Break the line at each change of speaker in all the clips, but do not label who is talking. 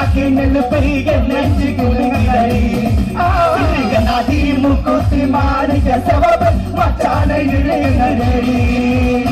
ಆಕೆ ನನ್ನ ಪೈಗೆ ನೆಚ್ಚಿಗುಳಿ ಈಗ ನದಿ ಮುಕುಸಿ ಮಾಡಿದ ಸವಬ ಮಚಾನ ಇಳೆಯ ನಡೆಯಲಿ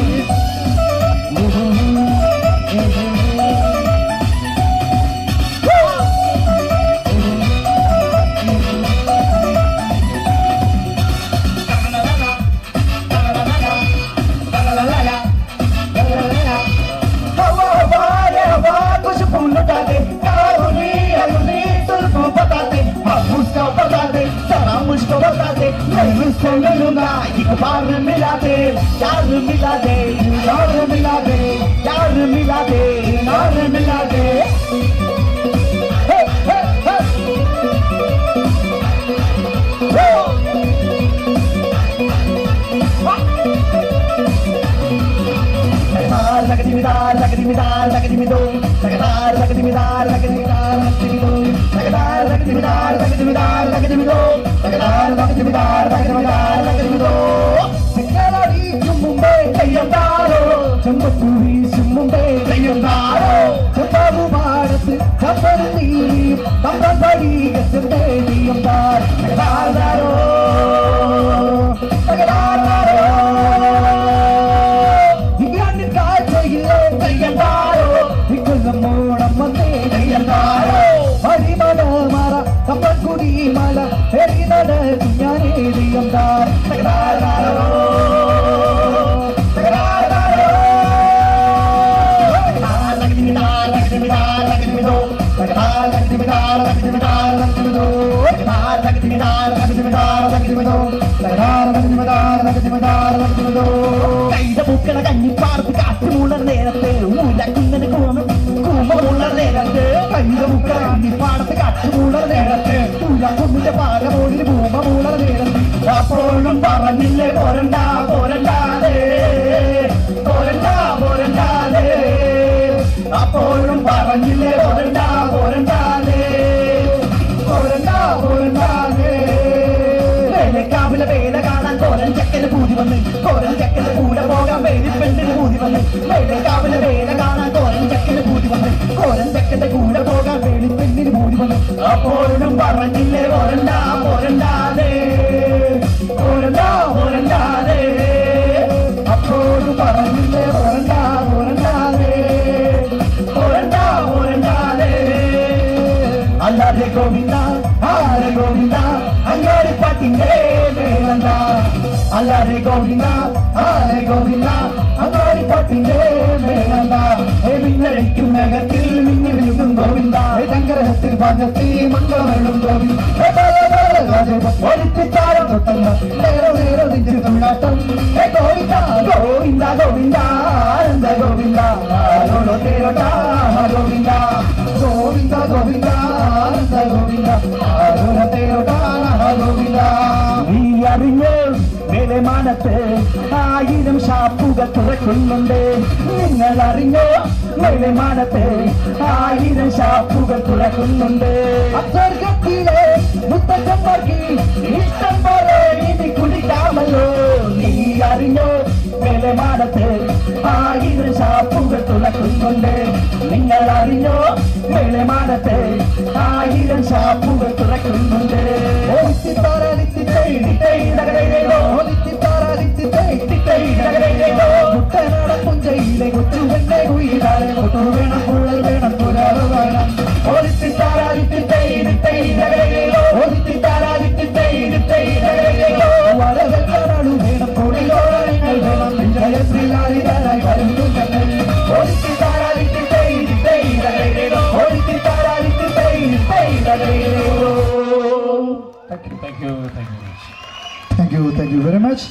हिंदुस्तान में एक बार मिला दे चार मिला दे
यार मिला दे
यार मिला दे यार
मिला दे
सकती मिदार सकती मिदार सकती मिदो सकदार सकती मिदार सकती
கம்பரதி கம்பபடி கசுந்தேவியம் பார்
தகராதாரோ தகராதாரோ
விஞ்ஞான காற்றையில் கையந்தார்
പൂക്കള കഞ്ഞിപ്പാർത്ത് കാറ്റുമുള്ള നേരത്തെ ഊലക്കുന്നതിന് കൂമ കൂമുള്ള നേരത്തെ
കൈത പൂക്കള കഞ്ഞിപ്പാടത്ത് കാറ്റുമുള്ള നേരത്തെ ഊലക്കുന്നിന്റെ പാലമോടിന് ഭൂമമുള്ള നേരത്തെ.
അപ്പോഴും പറഞ്ഞില്ലേ പോരണ്ട പോരണ്ടാതെ പോരണ്ട പോരണ്ടാതെ. അപ്പോഴും പറഞ്ഞില്ലേ പോരണ്ട പോരണ്ടാതെ
പോരണ്ട പോരണ്ടാതെ.
വേലക്കാവിലെ വേല വന്ന് കോരൻ ചക്കന് കൂടെ പോകാൻ വേലി പെണ്ണിന് കൂടി വന്ന് വേലക്കാവിലെ വേല കാണാൻ കോരൻ ചക്കന് കൂടി വന്ന് കോരൻ ചക്കന്റെ കൂടെ പോകാൻ
വേലി പെണ്ണിന് കൂടി വന്ന്.
അപ്പോഴും പറഞ്ഞില്ലേ പോരണ്ട പോരണ്ടാതെ പോരണ്ട പോരണ്ടാതെ.
അപ്പോഴും പറഞ്ഞില്ലേ പോരണ്ട പോരണ്ടാതെ
പോരണ്ട പോരണ്ടാതെ. അല്ലാതെ ഗോവിന്ദ അല്ലാതെ ഗോവിന്ദ
ആരെ ഗോവിന്ദ? അങ്ങാടി പട്ടിന്റെ വേളന്ത
മിന്നടിക്കും നഗത്തിൽ മിന്നി വീഴും ഗോവിന്ദ.
ശങ്കരഹത്തിൽ ഭാഗത്തിൽ മംഗളമെഴും ഗോവിന്ദ.
ഒളിപ്പിച്ചാരം തൊട്ടുന്ന
നേരെ നേരെ തൊഴിലാട്ടം. ഹേ ഗോവിന്ദ
ഗോവിന്ദ ഗോവിന്ദ ആനന്ദ ഗോവിന്ദ. ഗോവിന്ദ.
ഗോവിന്ദ ഗോവിന്ദ ആനന്ദ ഗോവിന്ദ. ഗോവിന്ദ.
നീ അറിഞ്ഞോ മേലമാനത്ത് ആയിരം ഷാപ്പുകൾ തുറക്കുന്നുണ്ട്. നിങ്ങൾ അറിഞ്ഞോ മേലമാനത്ത് ആയിരം ഷാപ്പുകൾ തുറക്കുന്നുണ്ട്.
അസ്വർഗത്തിലെ മുത്തച്ഛന്മാർക്ക്
ഇഷ്ടം പോലെ ഇനി കുടിക്കാമല്ലോ. നീ അറിഞ്ഞോ മേലമാനത്ത് ആയിരം ഷാപ്പുകൾ തുറക്കുന്നുണ്ട്. നിങ്ങൾ അറിഞ്ഞോ മേലമാനത്ത് ആയിരം ഷാപ്പുകൾ തുറക്കുന്നുണ്ട്.
ഓ പുഞ്ചയിലെ
Thank you, thank you.
Thank you, thank you very much.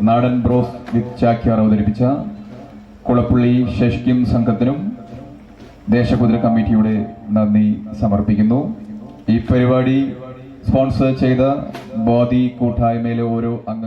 നാടൻ ബ്രോസ് ചാക്യാർ അവതരിപ്പിച്ച കുളപ്പള്ളി ഷഷ്കിം സംഘത്തിനും ദേശകുതിര കമ്മിറ്റിയുടെ നന്ദി സമർപ്പിക്കുന്നു. ഈ പരിപാടി സ്പോൺസർ ചെയ്ത ബോധി കൂട്ടായ്മയിലെ ഓരോ അംഗ